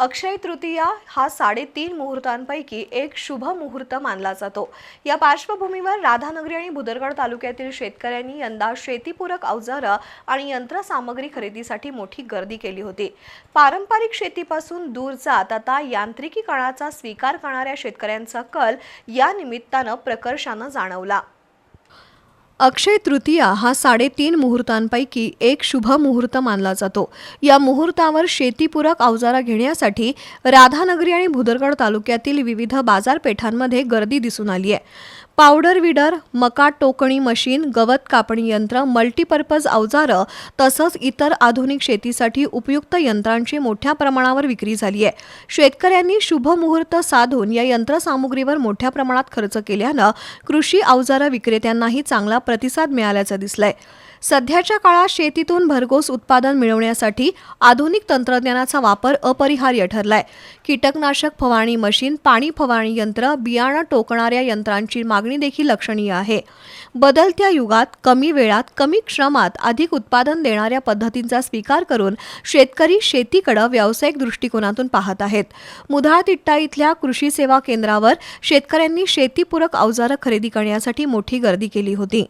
अक्षय तृतीया हा साडेतीन मुहूर्तांपैकी एक शुभ मुहूर्त मानला जातो. या पार्श्वभूमीवर राधानगरी आणि भुदरगड तालुक्यातील शेतकऱ्यांनी यंदा शेतीपूरक अवजारं आणि यंत्रसामग्री खरेदीसाठी मोठी गर्दी केली होती. पारंपरिक शेतीपासून दूर जात आता यांत्रिकीकरणाचा स्वीकार करणाऱ्या शेतकऱ्यांचा कल या निमित्तानं प्रकर्षानं जाणवला. अक्षय तृतीया हा साडेतीन मुहूर्तांपैकी एक शुभ मुहूर्त मानला जातो. या मुहूर्तावर शेतीपूरक अवजारा घेण्यासाठी राधानगरी आणि भुदरगड तालुक्यातील विविध बाजारपेठांमध्ये गर्दी दिसून आली आहे पावडर विडर मका टोकणी मशीन गवत कापणी यंत्र मल्टीपर्पज अवजारं तसंच इतर आधुनिक शेतीसाठी उपयुक्त यंत्रांची मोठ्या प्रमाणावर विक्री झाली आहे शेतकऱ्यांनी शुभ मुहूर्त साधून या यंत्रसामुग्रीवर मोठ्या प्रमाणात खर्च केल्यानं कृषी अवजारं विक्रेत्यांनाही चांगला प्रतिसाद मिळाल्याचं दिसलंय. सध्याच्या काळात शेतीतून भरघोस उत्पादन मिळवण्यासाठी आधुनिक तंत्रज्ञानाचा वापर अपरिहार्य ठरलाय. कीटकनाशक फवारणी मशीन पाणी फवारणी यंत्र बियाणं टोकणाऱ्या यंत्रांची मागणी देखील लक्षणीय आहे. बदलत्या युगात कमी वेळात कमी श्रमात अधिक उत्पादन देणाऱ्या पद्धतींचा स्वीकार करून शेतकरी शेतीकडे व्यावसायिक दृष्टिकोनातून पाहत आहेत. मुधाळ तिट्टा इथल्या कृषी सेवा केंद्रावर शेतकऱ्यांनी शेतीपूरक अवजारं खरेदी करण्यासाठी मोठी गर्दी केली होती.